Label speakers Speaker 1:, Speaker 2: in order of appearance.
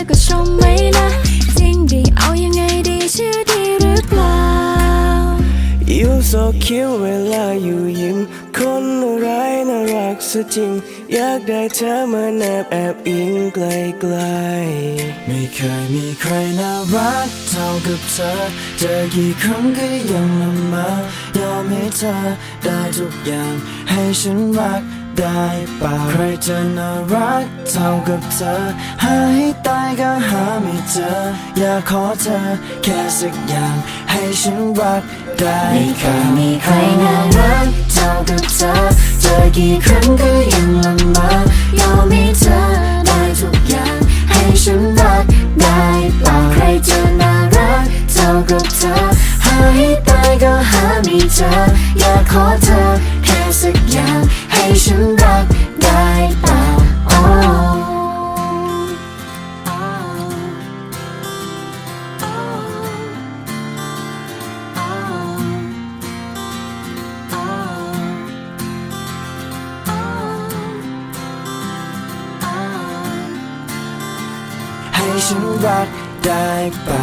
Speaker 1: ธอก็ชมไหมนะ จริงดีเอายังไงดีชื่อดีหรือเปล่า
Speaker 2: You so cute เวลาอยู่ยิ้ม คนอะไรน่ารักซะจริง อยากได้เธอมาแนบแอบอิงไกลๆ
Speaker 3: ไม่เคยมีใครน่ารักเท่ากับเธอ เจอกี่ครั้งก็ยังละเมอยอมให้เธอได้ทุกอย่างให้ฉันรัก ได้ป่าใครจะน่ารักเท่ากับเธอ หาให้ตายก็หาไม่เจอ อยากขอเธอแค่สักอย่าง ให้ฉันรักได้
Speaker 1: ไม่เค
Speaker 3: ย
Speaker 1: มีใครน่ารักเท่ากับเธอ เจอกี่ครั้งก็ยังละเมอยอมให้เธอได้ทุกอย่าง ให้ฉันรักได้ป่าใครจะน่ารักเท่ากับเธอ หาให้ตายก็หาไม่เจอ อยากขอเธอ ฉันรักได้ปะ